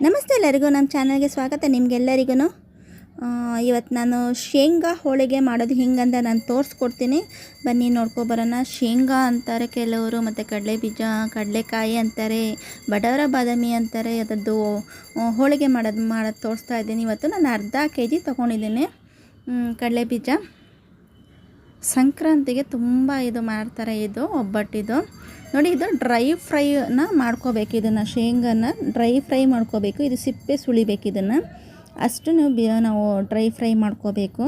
ನಮಸ್ತೆ ಎಲ್ಲರಿಗೂ, ನಮ್ಮ ಚಾನಲ್ಗೆ ಸ್ವಾಗತ ನಿಮಗೆಲ್ಲರಿಗೂ ಇವತ್ತು ನಾನು ಶೇಂಗಾ ಹೋಳಿಗೆ ಮಾಡೋದು ಹಿಂಗಂತ ನಾನು ತೋರಿಸ್ಕೊಡ್ತೀನಿ. ಬನ್ನಿ ನೋಡ್ಕೊಬರೋಣ ಶೇಂಗಾ ಅಂತಾರೆ ಕೆಲವರು, ಮತ್ತು ಕಡಲೆ ಬೀಜ, ಕಡಲೆಕಾಯಿ ಅಂತಾರೆ, ಬಡವರ ಬಾದಾಮಿ ಅಂತಾರೆ ಅದರದ್ದು ಹೋಳಿಗೆ ಮಾಡೋದು ಮಾಡೋದು ತೋರಿಸ್ತಾ ಇದ್ದೀನಿ. ಇವತ್ತು ನಾನು ಅರ್ಧ ಕೆ ಜಿ ತೊಗೊಂಡಿದ್ದೀನಿ ಕಡಲೆ ಬೀಜ. ಸಂಕ್ರಾಂತಿಗೆ ತುಂಬ ಇದು ಮಾಡ್ತಾರೆ ಇದು, ಒಬ್ಬಟ್ಟಿದು. ನೋಡಿ, ಇದು ಡ್ರೈ ಫ್ರೈನ ಮಾಡ್ಕೋಬೇಕು ಇದನ್ನು. ಶೇಂಗಾನ ಡ್ರೈ ಫ್ರೈ ಮಾಡ್ಕೋಬೇಕು. ಇದು ಸಿಪ್ಪೆ ಸುಳಿಬೇಕು ಇದನ್ನು. ಅಷ್ಟು ನೀವು ಡ್ರೈ ಫ್ರೈ ಮಾಡ್ಕೋಬೇಕು.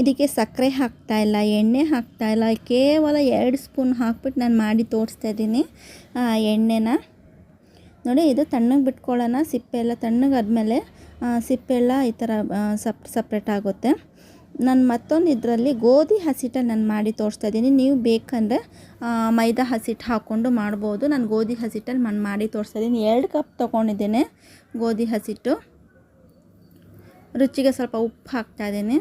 ಇದಕ್ಕೆ ಸಕ್ಕರೆ ಹಾಕ್ತಾ ಇಲ್ಲ, ಎಣ್ಣೆ ಹಾಕ್ತಾ ಇಲ್ಲ. ಕೇವಲ ಎರಡು ಸ್ಪೂನ್ ಹಾಕ್ಬಿಟ್ಟು ನಾನು ಮಾಡಿ ತೋರಿಸ್ತಾ ಇದ್ದೀನಿ ಎಣ್ಣೆನ. ನೋಡಿ, ಇದು ತಣ್ಣಗೆ ಬಿಟ್ಕೊಳ್ಳೋಣ. ಸಿಪ್ಪೆ ಎಲ್ಲ ತಣ್ಣಗಾದ್ಮೇಲೆ ಸಿಪ್ಪೆ ಎಲ್ಲ ಈ ಥರ ಸಪ್ ಸಪ್ರೇಟ್ ಆಗುತ್ತೆ. ನಾನು ಮತ್ತೊಂದು ಇದರಲ್ಲಿ ಗೋಧಿ ಹಸಿಟ್ಟನ್ನು ನಾನು ಮಾಡಿ ತೋರಿಸ್ತಾ ಇದ್ದೀನಿ. ನೀವು ಬೇಕಂದರೆ ಮೈದಾ ಹಸಿಟ್ಟು ಹಾಕ್ಕೊಂಡು ಮಾಡ್ಬೋದು. ನಾನು ಗೋಧಿ ಹಸಿಟ್ಟಲ್ಲಿ ನಾನು ಮಾಡಿ ತೋರಿಸ್ತಾ ಇದ್ದೀನಿ. ಎರಡು ಕಪ್ ತೊಗೊಂಡಿದ್ದೇನೆ ಗೋಧಿ ಹಸಿಟ್ಟು ರುಚಿಗೆ ಸ್ವಲ್ಪ ಉಪ್ಪು ಹಾಕ್ತಾ ಇದ್ದೀನಿ.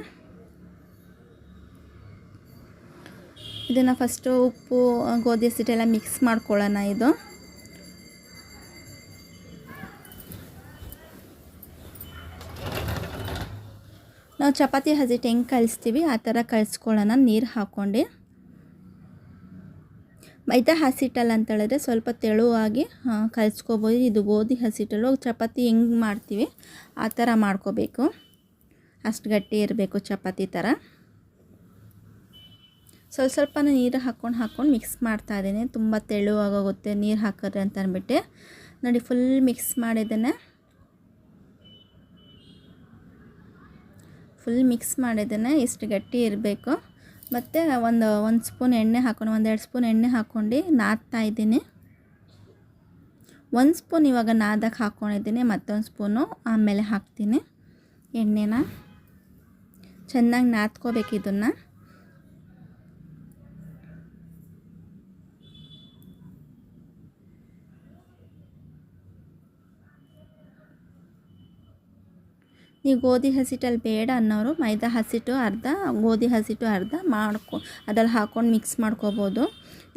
ಇದನ್ನು ಫಸ್ಟು ಉಪ್ಪು, ಗೋಧಿ ಹಸಿಟ್ಟೆಲ್ಲ ಮಿಕ್ಸ್ ಮಾಡ್ಕೊಳ್ಳೋಣ ಇದು. ಚಪಾತಿ ಹಸಿಟ್ಟು ಹೆಂಗೆ ಕಲಿಸ್ತೀವಿ? ಆ ಥರ ಕಲಿಸ್ಕೊಳ್ಳೋಣ. ನೀರು ಹಾಕ್ಕೊಂಡು ಮೈದಾ ಹಸಿಟ್ಟಲ್ಲ ಅಂತ ಹೇಳಿದ್ರೆ ಸ್ವಲ್ಪ ತೆಳುವಾಗಿ ಕಲಿಸ್ಕೋಬೋದು. ಇದು ಗೋಧಿ ಹಸಿಟ್ಟಲು ಚಪಾತಿ ಹೆಂಗೆ ಮಾಡ್ತೀವಿ? ಆ ಥರ ಮಾಡ್ಕೋಬೇಕು. ಅಷ್ಟು ಗಟ್ಟಿ ಇರಬೇಕು ಚಪಾತಿ ಥರ. ಸ್ವಲ್ಪ ಸ್ವಲ್ಪ ನೀರು ಹಾಕ್ಕೊಂಡು ಹಾಕ್ಕೊಂಡು ಮಿಕ್ಸ್ ಮಾಡ್ತಾ ಇದ್ದೀನಿ. ತುಂಬ ತೆಳುವಾಗೋಗುತ್ತೆ. ನೀರು ಹಾಕಿದ್ರೆ ಅಂತ ಅಂದ್ಬಿಟ್ಟು ನೋಡಿ, ಫುಲ್ ಮಿಕ್ಸ್ ಮಾಡಿದ್ದೇನೆ. ಫುಲ್ ಮಿಕ್ಸ್ ಮಾಡಿದ್ದೇನೆ ಇಷ್ಟು ಗಟ್ಟಿ ಇರಬೇಕು. ಮತ್ತು ಒಂದು ಒಂದು ಸ್ಪೂನ್ ಎಣ್ಣೆ ಹಾಕೊಂಡು ಒಂದೆರಡು ಸ್ಪೂನ್ ಎಣ್ಣೆ ಹಾಕ್ಕೊಂಡು ನಾದ್ತಾ ಇದ್ದೀನಿ. ಒಂದು ಸ್ಪೂನ್ ಇವಾಗ ನಾದಕ್ಕೆ ಹಾಕ್ಕೊಂಡಿದ್ದೀನಿ ಮತ್ತೊಂದು ಸ್ಪೂನು ಆಮೇಲೆ ಹಾಕ್ತೀನಿ ಎಣ್ಣೆನ. ಚೆನ್ನಾಗಿ ನಾದ್ಕೋಬೇಕು ಇದನ್ನು. ನೀವು ಗೋಧಿ ಹಸಿಟ್ಟಲ್ಲಿ ಬೇಡ ಅನ್ನೋರು ಮೈದಾ ಹಸಿಟ್ಟು ಅರ್ಧ, ಗೋಧಿ ಹಸಿಟ್ಟು ಅರ್ಧ ಮಾಡ್ಕೊ, ಅದ್ರಲ್ಲಿ ಹಾಕ್ಕೊಂಡು ಮಿಕ್ಸ್ ಮಾಡ್ಕೋಬೋದು.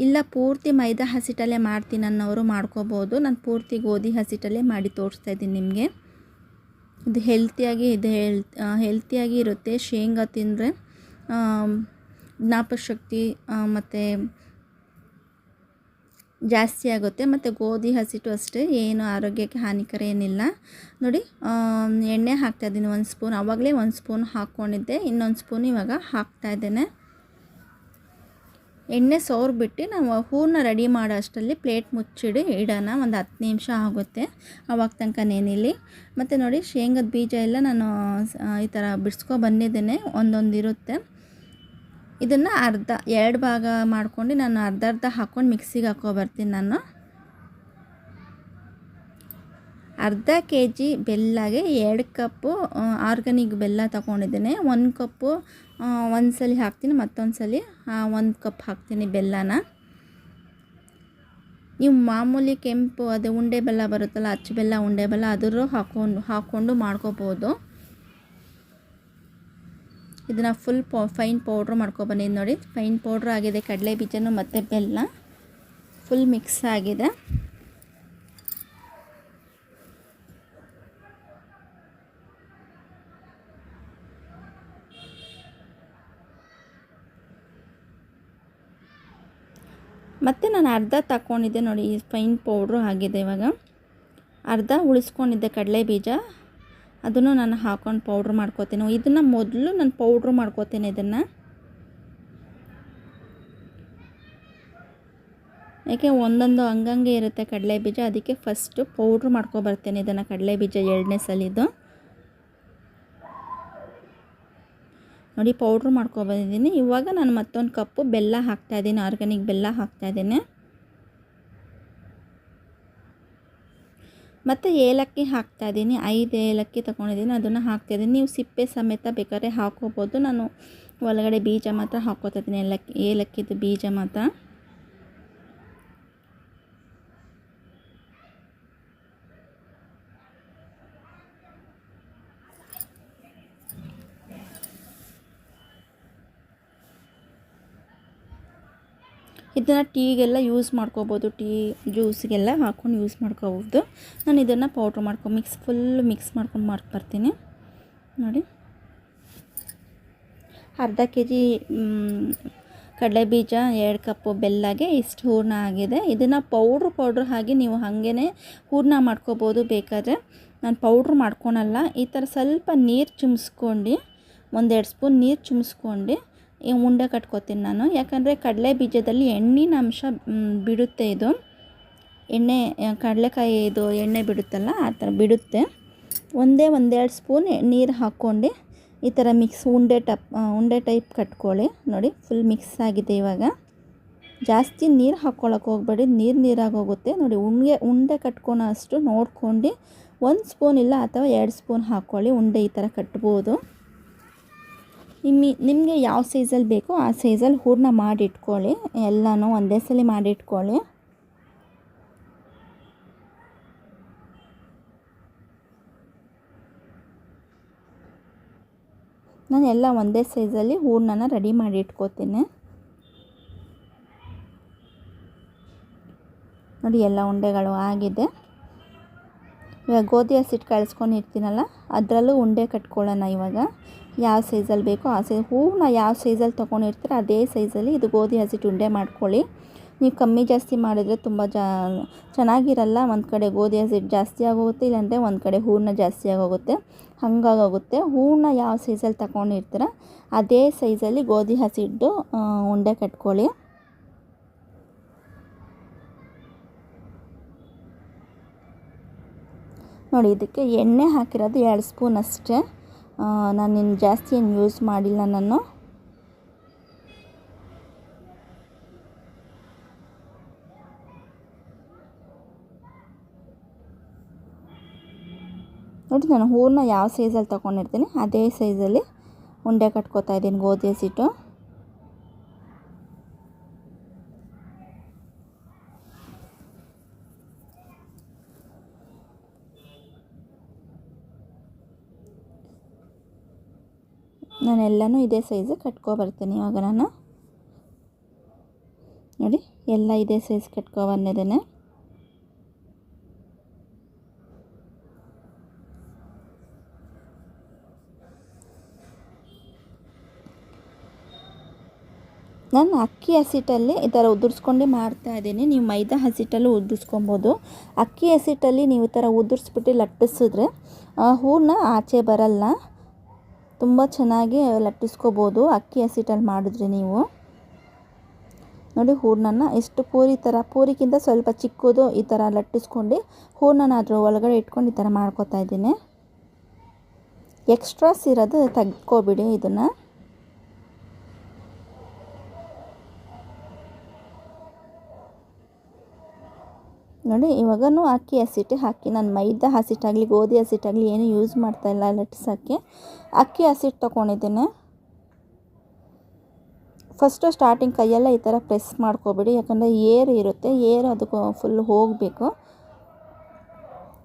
ಇಲ್ಲ ಪೂರ್ತಿ ಮೈದಾ ಹಸಿಟ್ಟಲ್ಲೇ ಮಾಡ್ತೀನಿ ಅನ್ನೋರು ಮಾಡ್ಕೋಬೋದು. ನಾನು ಪೂರ್ತಿ ಗೋಧಿ ಹಸಿಟ್ಟಲ್ಲೇ ಮಾಡಿ ತೋರಿಸ್ತಾ ಇದ್ದೀನಿ ನಿಮಗೆ. ಇದು ಹೆಲ್ತಿಯಾಗಿ ಇದು ಹೆಲ್ ಹೆಲ್ತಿಯಾಗಿ ಇರುತ್ತೆ. ಶೇಂಗಾ ತಿಂದರೆ ಜ್ಞಾಪಕಶಕ್ತಿ ಮತ್ತು ಜಾಸ್ತಿ ಆಗುತ್ತೆ. ಮತ್ತು ಗೋಧಿ ಹಸಿಟ್ಟು ಅಷ್ಟೇ. ಏನು ಆರೋಗ್ಯಕ್ಕೆ ಹಾನಿಕರ ಏನಿಲ್ಲ. ನೋಡಿ ಎಣ್ಣೆ ಹಾಕ್ತಾ ಇದ್ದೀನಿ ಒಂದು ಸ್ಪೂನ್. ಆವಾಗಲೇ ಒಂದು ಸ್ಪೂನ್ ಹಾಕ್ಕೊಂಡಿದ್ದೆ ಇನ್ನೊಂದು ಸ್ಪೂನ್ ಇವಾಗ ಹಾಕ್ತಾ ಇದ್ದೇನೆ. ಎಣ್ಣೆ ಸೋರ್ಬಿಟ್ಟು ನಾವು ಹೂರ್ನ ರೆಡಿ ಮಾಡೋ ಅಷ್ಟರಲ್ಲಿ ಪ್ಲೇಟ್ ಮುಚ್ಚಿಡಿ, ಇಡೋಣ. ಒಂದು ಹತ್ತು ನಿಮಿಷ ಆಗುತ್ತೆ. ಅವಾಗ ತನಕನೇನಿಲ್ಲಿ ಮತ್ತು ನೋಡಿ, ಶೇಂಗದ ಬೀಜ ಎಲ್ಲ ನಾನು ಈ ಥರ ಬಿಡಿಸ್ಕೊ ಬಂದಿದ್ದೇನೆ. ಒಂದೊಂದು ಇರುತ್ತೆ ಇದನ್ನು ಅರ್ಧ, ಎರಡು ಭಾಗ ಮಾಡ್ಕೊಂಡು ನಾನು ಅರ್ಧ ಅರ್ಧ ಹಾಕ್ಕೊಂಡು ಮಿಕ್ಸಿಗೆ ಹಾಕೋ ಬರ್ತೀನಿ ನಾನು. ಅರ್ಧ ಕೆ ಜಿ ಬೆಲ್ಲಗೆ ಎರಡು ಕಪ್ಪು ಆರ್ಗಾನಿಕ್ ಬೆಲ್ಲ ತಗೊಂಡಿದ್ದೇನೆ. ಒಂದು ಕಪ್ಪು ಒಂದು ಸಲ ಹಾಕ್ತೀನಿ ಮತ್ತೊಂದು ಸಲ ಒಂದು ಕಪ್ ಹಾಕ್ತೀನಿ ಬೆಲ್ಲನ. ನೀವು ಮಾಮೂಲಿ ಕೆಂಪು, ಅದೇ ಉಂಡೆ ಬೆಲ್ಲ ಬರುತ್ತಲ್ಲ, ಅಚ್ಚು ಬೆಲ್ಲ, ಉಂಡೆ ಬೆಲ್ಲ, ಅದರೂ ಹಾಕೊಂಡು, ಹಾಕ್ಕೊಂಡು ಮಾಡ್ಕೋಬೋದು. ಇದನ್ನು ಫುಲ್ ಪೌ ಫೈನ್ ಪೌಡ್ರ್ ಮಾಡ್ಕೊಬಂದಿದ್ದು ನೋಡಿ. ಫೈನ್ ಪೌಡ್ರ್ ಆಗಿದೆ, ಕಡಲೆ ಬೀಜನೂ ಮತ್ತು ಬೆಲ್ಲ. ಫುಲ್ ಮಿಕ್ಸ್ ಆಗಿದೆ. ಮತ್ತು ನಾನು ಅರ್ಧ ತಗೊಂಡಿದ್ದೆ ನೋಡಿ ಫೈನ್ ಪೌಡ್ರು ಆಗಿದೆ ಇವಾಗ. ಅರ್ಧ ಉಳಿಸ್ಕೊಂಡಿದ್ದೆ ಕಡಲೆ ಬೀಜ. ಅದನ್ನು ನಾನು ಹಾಕೊಂಡು ಪೌಡ್ರ್ ಮಾಡ್ಕೋತೀನಿ. ಇದನ್ನು ಮೊದಲು ನಾನು ಪೌಡ್ರ್ ಮಾಡ್ಕೋತೀನಿ ಇದನ್ನು. ಯಾಕೆ ಒಂದೊಂದು ಹಂಗಂಗೆ ಇರುತ್ತೆ ಕಡಲೆ ಬೀಜ, ಅದಕ್ಕೆ ಫಸ್ಟು ಪೌಡ್ರ್ ಮಾಡ್ಕೊಬರ್ತೇನೆ ಇದನ್ನು ಕಡಲೆ ಬೀಜ ಎರಡನೇ ಸಲಿದು. ನೋಡಿ ಪೌಡ್ರ್ ಮಾಡ್ಕೊಬಂದಿದ್ದೀನಿ. ಇವಾಗ ನಾನು ಮತ್ತೊಂದು ಕಪ್ಪು ಬೆಲ್ಲ ಹಾಕ್ತಾಯಿದ್ದೀನಿ ಆರ್ಗ್ಯಾನಿಕ್ ಬೆಲ್ಲ ಹಾಕ್ತಾಯಿದ್ದೀನಿ ಮತ್ತು ಏಲಕ್ಕಿ ಹಾಕ್ತಾಯಿದ್ದೀನಿ ಐದು ಏಲಕ್ಕಿ ತೊಗೊಂಡಿದ್ದೀನಿ. ಅದನ್ನು ಹಾಕ್ತಾಯಿದ್ದೀನಿ ನೀವು ಸಿಪ್ಪೆ ಸಮೇತ ಬೇಕಾದ್ರೆ ಹಾಕೋಬೋದು. ನಾನು ಒಳಗಡೆ ಬೀಜ ಮಾತ್ರ ಹಾಕ್ಕೋತಾ ಇದ್ದೀನಿ. ಏಲಕ್ಕಿ, ಏಲಕ್ಕಿದು ಬೀಜ ಮಾತ್ರ. ಇದನ್ನು ಟೀಗೆಲ್ಲ ಯೂಸ್ ಮಾಡ್ಕೋಬೋದು. ಟೀ ಜ್ಯೂಸ್ಗೆಲ್ಲ ಹಾಕ್ಕೊಂಡು ಯೂಸ್ ಮಾಡ್ಕೋಬೋದು. ನಾನು ಇದನ್ನು ಪೌಡ್ರ್ ಮಾಡ್ಕೊ ಮಿಕ್ಸ್ ಫುಲ್ ಮಿಕ್ಸ್ ಮಾಡ್ಕೊಂಡು ಮಾಡ್ಕೊಬರ್ತೀನಿ ನೋಡಿ. ಅರ್ಧ ಕೆ ಜಿ ಕಡಲೆ ಬೀಜ, ಎರಡು ಕಪ್ಪು ಬೆಲ್ಲಗೆ ಇಷ್ಟು ಹೂರ್ಣ ಆಗಿದೆ. ಇದನ್ನು ಪೌಡ್ರ್ ಪೌಡ್ರ್ ಹಾಗೆ ನೀವು ಹಾಗೇ ಹೂರ್ಣ ಮಾಡ್ಕೋಬೋದು ಬೇಕಾದರೆ. ನಾನು ಪೌಡ್ರ್ ಮಾಡ್ಕೊಳಲ್ಲ. ಈ ಥರ ಸ್ವಲ್ಪ ನೀರು ಚುಮ್ಸ್ಕೊಂಡು, ಒಂದೆರಡು ಸ್ಪೂನ್ ನೀರು ಚುಮ್ಸ್ಕೊಂಡು ಈ ಉಂಡೆ ಕಟ್ಕೋತೀನಿ ನಾನು. ಯಾಕಂದರೆ ಕಡಲೆ ಬೀಜದಲ್ಲಿ ಎಣ್ಣಿನ ಅಂಶ ಬಿಡುತ್ತೆ ಇದು. ಎಣ್ಣೆ, ಕಡಲೆಕಾಯಿ ಇದು ಎಣ್ಣೆ ಬಿಡುತ್ತಲ್ಲ, ಆ ಥರ ಬಿಡುತ್ತೆ. ಒಂದೇ ಒಂದೆರಡು ಸ್ಪೂನ್ ನೀರು ಹಾಕ್ಕೊಂಡು ಈ ಥರ ಮಿಕ್ಸ್ ಉಂಡೆ ಟಪ್ ಉಂಡೆ ಟೈಪ್ ಕಟ್ಕೊಳ್ಳಿ. ನೋಡಿ, ಫುಲ್ ಮಿಕ್ಸ್ ಆಗಿದೆ ಇವಾಗ. ಜಾಸ್ತಿ ನೀರು ಹಾಕ್ಕೊಳಕ್ಕೆ ಹೋಗಬೇಡಿ. ನೀರು ನೀರಾಗಿ ಹೋಗುತ್ತೆ. ನೋಡಿ ಉಂಡೆ ಉಂಡೆ ಕಟ್ಕೊಳೋ ಅಷ್ಟು ನೋಡ್ಕೊಂಡು ಒಂದು ಸ್ಪೂನ್ ಇಲ್ಲ ಅಥವಾ ಎರಡು ಸ್ಪೂನ್ ಹಾಕ್ಕೊಳ್ಳಿ. ಉಂಡೆ ಈ ಥರ ಕಟ್ಬೋದು. ನಿಮ್ಮಿ, ನಿಮಗೆ ಯಾವ ಸೈಜಲ್ಲಿ ಬೇಕೋ ಆ ಸೈಜಲ್ಲಿ ಹೂರ್ಣ ಮಾಡಿ ಇಟ್ಕೊಳ್ಳಿ ಎಲ್ಲನೂ ಒಂದೇ ಸಲ ಮಾಡಿ ಇಟ್ಕೊಳ್ಳಿ ನಾನು ಎಲ್ಲ ಒಂದೇ ಸೈಜಲ್ಲಿ ಹೂರ್ಣನ ರೆಡಿ ಮಾಡಿ ಇಟ್ಕೋತೀನಿ ನೋಡಿ, ಎಲ್ಲ ಉಂಡೆಗಳು ಆಗಿದೆ. ಇವಾಗ ಗೋಧಿ ಹಸಿಟ್ಟು ಕಳಿಸ್ಕೊಂಡಿರ್ತೀನಲ್ಲ ಅದರಲ್ಲೂ ಉಂಡೆ ಕಟ್ಕೊಳ್ಳೋಣ ಇವಾಗ. ಯಾವ ಸೈಜಲ್ಲಿ ಬೇಕೋ ಆ ಸೈಜ್ ಹೂವನ್ನ ಯಾವ ಸೈಜಲ್ಲಿ ತೊಗೊಂಡಿರ್ತೀರ ಅದೇ ಸೈಜಲ್ಲಿ ಇದು ಗೋಧಿ ಹಸಿಟ್ಟು ಉಂಡೆ ಮಾಡ್ಕೊಳ್ಳಿ. ನೀವು ಕಮ್ಮಿ ಜಾಸ್ತಿ ಮಾಡಿದರೆ ತುಂಬ ಜಾ, ಚೆನ್ನಾಗಿರಲ್ಲ, ಒಂದು ಕಡೆ ಗೋಧಿ ಹಸಿಟ್ಟು ಜಾಸ್ತಿ ಆಗೋಗುತ್ತೆ, ಇಲ್ಲಾಂದರೆ ಒಂದು ಕಡೆ ಹೂವನ್ನ ಜಾಸ್ತಿ ಆಗೋಗುತ್ತೆ, ಹಾಗಾಗೋಗುತ್ತೆ. ಹೂವನ್ನ ಯಾವ ಸೈಜಲ್ಲಿ ತಗೊಂಡಿರ್ತೀರ ಅದೇ ಸೈಜಲ್ಲಿ ಗೋಧಿ ಹಸಿಟ್ಟು ಉಂಡೆ ಕಟ್ಕೊಳ್ಳಿ. ನೋಡಿ, ಇದಕ್ಕೆ ಎಣ್ಣೆ ಹಾಕಿರೋದು ಎರಡು ಸ್ಪೂನ್ ಅಷ್ಟೇ. ನಾನು ಇನ್ನು ಜಾಸ್ತಿ ಏನು ಯೂಸ್ ಮಾಡಿಲ್ಲ ನಾನು. ನೋಡಿ ನಾನು ಹೂರನ್ನ ಯಾವ ಸೈಜಲ್ಲಿ ತೊಗೊಂಡಿರ್ತೀನಿ, ಅದೇ ಸೈಜಲ್ಲಿ ಉಂಡೆ ಕಟ್ಕೋತಾ ಇದ್ದೀನಿ, ಗೋಧಿ ಹಸಿಟ್ಟು. ನಾನೆಲ್ಲನೂ ಇದೇ ಸೈಜು ಕಟ್ಕೊ ಬರ್ತೀನಿ ಇವಾಗ ನಾನು ನೋಡಿ, ಎಲ್ಲ ಇದೇ ಸೈಜ್ ಕಟ್ಕೊ ಬಂದಿದ್ದೇನೆ. ನಾನು ಅಕ್ಕಿ ಹಸಿಟ್ಟಲ್ಲಿ ಈ ಥರ ಉದುರಿಸ್ಕೊಂಡು ಮಾಡ್ತಾ ಇದ್ದೀನಿ. ನೀವು ಮೈದಾ ಹಸಿಟ್ಟಲ್ಲೂ ಉದುರಿಸ್ಕೊಬೋದು. ಅಕ್ಕಿ ಹಸಿಟ್ಟಲ್ಲಿ ನೀವು ಈ ಥರ ಉದುರಿಸ್ಬಿಟ್ಟು ಲಟ್ಟಿಸಿದ್ರೆ ಹೂರಣ ಆಚೆ ಬರಲ್ಲ. ತುಂಬ ಚೆನ್ನಾಗಿ ಲಟ್ಟಿಸ್ಕೋಬೋದು. ಅಕ್ಕಿ ಹಸಿಟ್ಟಲ್ಲಿ ಮಾಡಿದ್ರೆ ನೀವು. ನೋಡಿ ಹೂರ್ಣನ ಎಷ್ಟು ಪೂರಿ ಥರ, ಪೂರಿಗಿಂತ ಸ್ವಲ್ಪ ಚಿಕ್ಕದು ಈ ಥರ ಲಟ್ಟಿಸ್ಕೊಂಡು ಹೂರ್ಣನ ಅದ್ರ ಒಳಗಡೆ ಇಟ್ಕೊಂಡು ಈ ಥರ ಮಾಡ್ಕೋತಾ ಇದ್ದೀನಿ. ಎಕ್ಸ್ಟ್ರಾ ಸಿರೋದು ತೆಗ್ಕೋಬಿಡಿ ಇದನ್ನು. ನೋಡಿ ಇವಾಗೂ ಅಕ್ಕಿ ಹಸಿಟ್ಟು ಹಾಕಿ, ನಾನು ಮೈದಾ ಹಸಿಟ್ಟಾಗಲಿ ಗೋಧಿ ಹಸಿಟ್ಟಾಗಲಿ ಏನೂ ಯೂಸ್ ಮಾಡ್ತಾಯಿಲ್ಲ ಲಟ್ಟಿಸೋಕ್ಕೆ. ಅಕ್ಕಿ ಹಸಿಟ್ಟು ತೊಗೊಂಡಿದ್ದೇನೆ ಫಸ್ಟು ಸ್ಟಾರ್ಟಿಂಗ್ ಕೈಯೆಲ್ಲ ಈ ಥರ ಪ್ರೆಸ್ ಮಾಡ್ಕೊಬೇಡಿ, ಯಾಕಂದರೆ ಏರ್ ಇರುತ್ತೆ ಏರ್ ಅದಕ್ಕೆ ಫುಲ್ ಹೋಗಬೇಕು.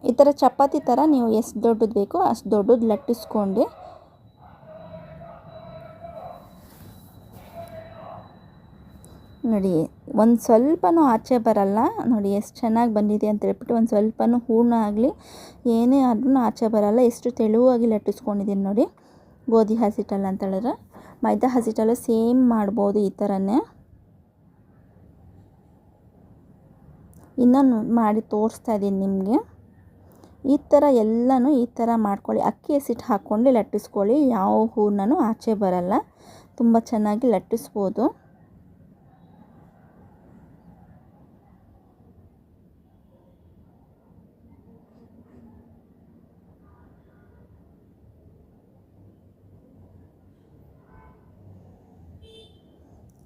ಈ ಥರ ಚಪಾತಿ ಥರ ನೀವು ಎಷ್ಟು ದೊಡ್ಡದು ಬೇಕೋ ಅಷ್ಟು ದೊಡ್ಡದು ಲಟ್ಟಿಸ್ಕೊಂಡು ನೋಡಿ, ಒಂದು ಸ್ವಲ್ಪನೂ ಆಚೆ ಬರಲ್ಲ. ನೋಡಿ, ಎಷ್ಟು ಚೆನ್ನಾಗಿ ಬಂದಿದೆ ಅಂತ ಹೇಳ್ಬಿಟ್ಟು ಒಂದು ಸ್ವಲ್ಪನೂ ಹೂರ್ಣ ಆಗಲಿ, ಏನೇ ಆದ್ರೂ ಆಚೆ ಬರಲ್ಲ. ಎಷ್ಟು ತೆಳುವಾಗಿ ಲಟ್ಟಿಸ್ಕೊಂಡಿದ್ದೀನಿ ನೋಡಿ. ಗೋಧಿ ಹಸಿಟ್ಟಲ್ಲ ಅಂತ ಹೇಳಿದ್ರೆ. ಮೈದಾ ಹಸಿಟ್ಟಲ್ಲ ಸೇಮ್ ಮಾಡ್ಬೋದು ಈ ಥರನೇ. ಇನ್ನೊಂದು ಮಾಡಿ ತೋರಿಸ್ತಾ ಇದ್ದೀನಿ ನಿಮಗೆ. ಈ ಥರ ಎಲ್ಲನೂ ಈ ಥರ ಮಾಡ್ಕೊಳ್ಳಿ. ಅಕ್ಕಿ ಹಸಿಟ್ಟು ಹಾಕ್ಕೊಂಡು ಲಟ್ಟಿಸ್ಕೊಳ್ಳಿ. ಯಾವ ಹೂರ್ಣನೂ ಆಚೆ ಬರಲ್ಲ. ತುಂಬ ಚೆನ್ನಾಗಿ ಲಟ್ಟಿಸ್ಬೋದು.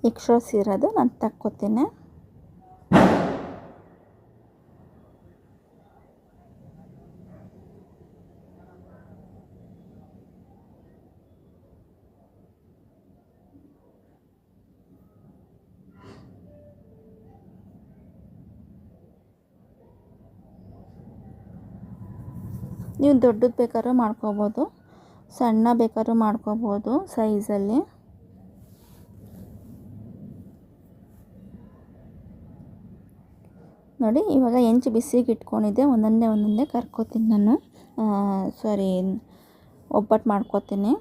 ಎಕ್ಸ್ಟ್ರಾಸ್ ಇರೋದು ನಾನು ತಕ್ಕೋತೀನಿ. ನೀವು ದೊಡ್ಡದು ಬೇಕಾದ್ರೂ ಮಾಡ್ಕೋಬೋದು ಸಣ್ಣ ಬೇಕಾದ್ರೂ ಮಾಡ್ಕೋಬೋದು ಸೈಜಲ್ಲಿ ನೋಡಿ, ಇವಾಗ ಹೆಂಚು ಬಿಸಿಗೆ ಇಟ್ಕೊಂಡಿದ್ದೆ. ಒಂದೊಂದೇ ಒಂದೊಂದೇ ಕರ್ಕೋತೀನಿ ನಾನು. ಸಾರಿ, ಒಬ್ಬಟ್ಟು ಮಾಡ್ಕೋತೀನಿ.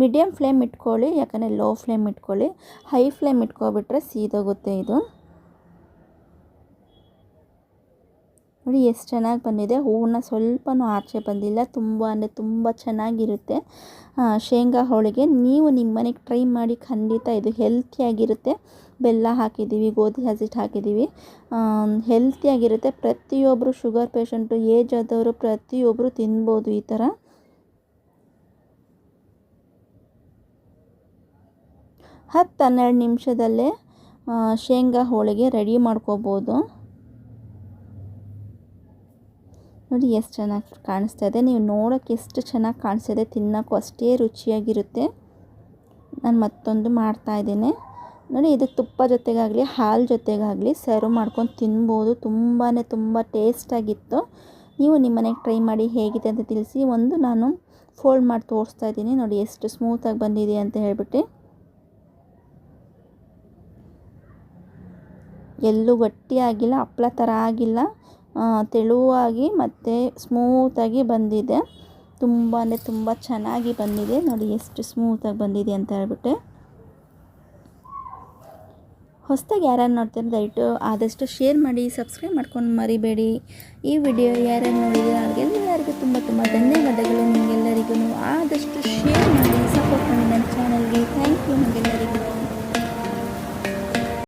ಮೀಡಿಯಮ್ ಫ್ಲೇಮ್ ಇಟ್ಕೊಳ್ಳಿ, ಯಾಕಂದರೆ ಲೋ ಫ್ಲೇಮ್ ಇಟ್ಕೊಳ್ಳಿ. ಹೈ ಫ್ಲೇಮ್ ಇಟ್ಕೊಬಿಟ್ರೆ ಸೀದೋಗುತ್ತೆ ಇದು. ನೋಡಿ ಎಷ್ಟು ಚೆನ್ನಾಗಿ ಬಂದಿದೆ. ಹೂವನ್ನ ಸ್ವಲ್ಪನೂ ಆಚೆ ಬಂದಿಲ್ಲ. ತುಂಬ ಅಂದರೆ ತುಂಬ ಚೆನ್ನಾಗಿರುತ್ತೆ. ಶೇಂಗಾ ಹೋಳಿಗೆ ನೀವು ನಿಮ್ಮ ಮನೆಗೆ ಟ್ರೈ ಮಾಡಿ ಖಂಡಿತ ಇದು ಹೆಲ್ತಿಯಾಗಿರುತ್ತೆ ಬೆಲ್ಲ ಹಾಕಿದ್ದೀವಿ, ಗೋಧಿ ಹಸಿಟ್ಟು ಹಾಕಿದ್ದೀವಿ. ಹೆಲ್ತಿಯಾಗಿರುತ್ತೆ ಪ್ರತಿಯೊಬ್ಬರು ಶುಗರ್ ಪೇಷಂಟು ಏಜ್ ಆದವರು ಪ್ರತಿಯೊಬ್ಬರು ತಿನ್ಬೋದು ಈ ಥರ ಹತ್ತು ಹನ್ನೆರಡು ನಿಮಿಷದಲ್ಲೇ ಶೇಂಗಾ ಹೋಳಿಗೆ ರೆಡಿ ಮಾಡ್ಕೋಬೋದು. ನೋಡಿ ಎಷ್ಟು ಚೆನ್ನಾಗಿ ಕಾಣಿಸ್ತಾ ಇದೆ. ನೀವು ನೋಡೋಕ್ಕೆ ಎಷ್ಟು ಚೆನ್ನಾಗಿ ಕಾಣಿಸ್ತಿದೆ ತಿನ್ನೋಕ್ಕೂ ಅಷ್ಟೇ ರುಚಿಯಾಗಿರುತ್ತೆ. ನಾನು ಮತ್ತೊಂದು ಮಾಡ್ತಾ ಇದ್ದೀನಿ. ನೋಡಿ, ಇದು ತುಪ್ಪ ಜೊತೆಗಾಗಲಿ, ಹಾಲು ಜೊತೆಗಾಗಲಿ ಸರ್ವ್ ಮಾಡ್ಕೊಂಡು ತಿನ್ಬೋದು. ತುಂಬಾ ತುಂಬ ಟೇಸ್ಟಾಗಿತ್ತು ನೀವು ನಿಮ್ಮ ಮನೆಗೆ ಟ್ರೈ ಮಾಡಿ ಹೇಗಿದೆ ಅಂತ ತಿಳಿಸಿ. ಒಂದು ನಾನು ಫೋಲ್ಡ್ ಮಾಡಿ ತೋರಿಸ್ತಾ ಇದ್ದೀನಿ. ನೋಡಿ, ಎಷ್ಟು ಸ್ಮೂತಾಗಿ ಬಂದಿದೆ ಅಂತ ಹೇಳಿಬಿಟ್ಟು. ಎಲ್ಲೂ ಗಟ್ಟಿಯಾಗಿಲ್ಲ ಹಪ್ಪಳ ಥರ ಆಗಿಲ್ಲ. ತೆಳುವಾಗಿ ಮತ್ತು ಸ್ಮೂತಾಗಿ ಬಂದಿದೆ. ತುಂಬ ಅಂದರೆ ತುಂಬ ಚೆನ್ನಾಗಿ ಬಂದಿದೆ. ನೋಡಿ ಎಷ್ಟು ಸ್ಮೂತಾಗಿ ಬಂದಿದೆ ಅಂತ ಹೇಳ್ಬಿಟ್ಟೆ. ಹೊಸದಾಗಿ ಯಾರ್ಯಾರು ನೋಡ್ತಾರೆ ದಯವಿಟ್ಟು ಆದಷ್ಟು ಶೇರ್ ಮಾಡಿ ಸಬ್ಸ್ಕ್ರೈಬ್ ಮಾಡ್ಕೊಂಡು ಮರಿಬೇಡಿ. ಈ ವಿಡಿಯೋ ಯಾರ್ಯಾರು ನೋಡಿದ್ರೆ ಅವ್ರಿಗೆಲ್ಲರಿಗೂ ತುಂಬ ತುಂಬ ಧನ್ಯವಾದಗಳು. ನಿಮಗೆಲ್ಲರಿಗೂ ಆದಷ್ಟು ಶೇರ್ ಮಾಡಿ ಸಪೋರ್ಟ್ ಮಾಡಿ ನನ್ನ ಚಾನಲ್ಗೆ ಥ್ಯಾಂಕ್ ಯು ನಿಮಗೆಲ್ಲರಿಗೂ.